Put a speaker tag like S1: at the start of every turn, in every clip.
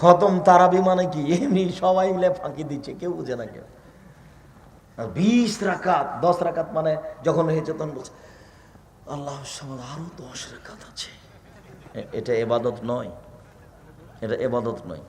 S1: খতম তারাবি মানে কি? এমনি সবাই মিলে ফাঁকি দিচ্ছে, কেউ বুঝে না কেউ। বিশ রাকাত, দশ রাকাত মানে যখন হয়েছে তখন বলছে আল্লাহ আরও দশ রাকাত আছে। এটা এবাদত নয়। এটা এবাদত নয়।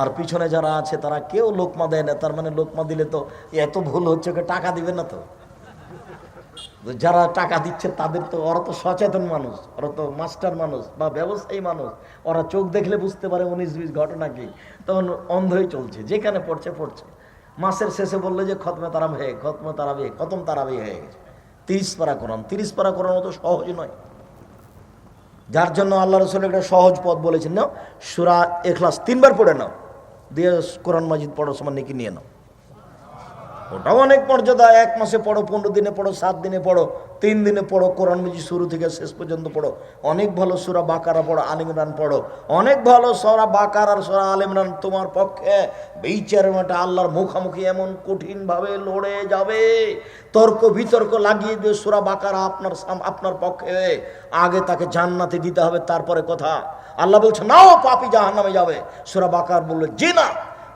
S1: আর পিছনে যারা আছে, তারা কেউ লোকমা দেয় না। তার মানে লোকমা দিলে তো এত ভুল হচ্ছে টাকা দিবে না তো। যারা টাকা দিচ্ছে তাদের তো, ওরা তো সচেতন মানুষ, ওরা তো মাস্টার মানুষ বা ব্যবসায়ী মানুষ। ওরা চোখ দেখলে বুঝতে পারে উনিশ বিশ ঘটনা কি। তখন অন্ধই চলছে, যেখানে পড়ছে পড়ছে। মাসের শেষে বললে যে, খতমে তারাবি হয়ে, খতমে তারাবি খতম তারাবি হয়ে গেছে। তিরিশ পারা কোরআন, তিরিশ পারা কোরআন তো সহজ নয়। যার জন্য আল্লাহ রসুল একটা সহজ পথ বলেছেন, নাও, সুরা এখলাস তিনবার পড়ে নাও। দিয়ে কোরআন মাজিদ পড়ার সময় নাকি নিয়ে নাও। ওটাও অনেক মর্যাদা। এক মাসে পড়ো, পনেরো দিনে পড়ো, সাত দিনে পড়ো, তিন দিনে পড়ো, কোরআন মিজি শুরু থেকে শেষ পর্যন্ত পড়ো। অনেক ভালো সুরা বাকারা পড়ো আলিমরান পড়ো। অনেক ভালো সরা বাকার আর সরা আলিমরান তোমার পক্ষে। বিচারের মাঠে আল্লাহর মুখামুখি এমন কঠিনভাবে লড়ে যাবে। তর্ক বিতর্ক লাগিয়ে দিয়ে সুরা বাকারা আপনার আপনার পক্ষে। আগে তাকে জান্নাতে দিতে হবে, তারপরে কথা। আল্লাহ বলছে, নাও পাপি জাহান্নামে যাবে। সুরা বাকার বলল, জি না।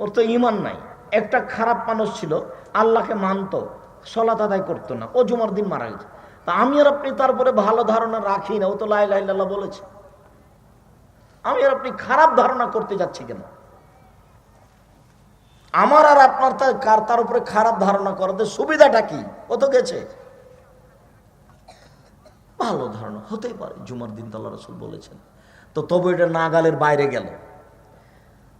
S1: ওর তো ইমান নাই। একটা খারাপ মানুষ ছিল, আল্লাহকে মানতো সলাত আদায় করতো না, ও জুমার দিন মারা গেছে। তা আমি আর আপনি তারপরে ভালো ধারণা রাখি না, ও তো লাই লাই লাইল্লাহ বলেছে। আমি আর আপনি খারাপ ধারণা করতে যাচ্ছি কেন? আমার আর আপনার কার তার উপরে খারাপ ধারণা করাতে সুবিধাটা কি? ও তো গেছে। ভালো ধারণা হতেই পারে, জুমার দিন তাল্লা রসুল বলেছেন। তো তবু এটা নাগালের বাইরে গেল।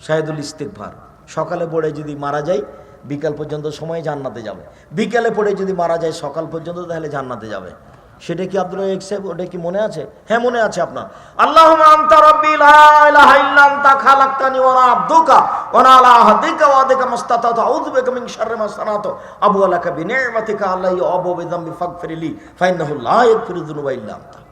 S1: শাহিদুল ইস্তেকভার সকালে পড়ে যদি মারা যায়, বিকাল পর্যন্ত সময় জান্নাতে যাবে। বিকালে পড়ে যদি মারা যায়, সকাল পর্যন্ত তাহলে জান্নাতে যাবে। সেটা কি আব্দুল সাহেব, ওটা কি মনে আছে? হ্যাঁ মনে আছে আপনার। আল্লাহ আনতা রাব্বি লা ইলাহা ইল্লা আনতা খালাকতানি ওয়া আনা আবদুকা ওয়া আনা আলা আহদিকা ওয়া আদিকা মাস্তাতাতু। আউযু বিকা শাররি মা সানাতু। আবু আনতা।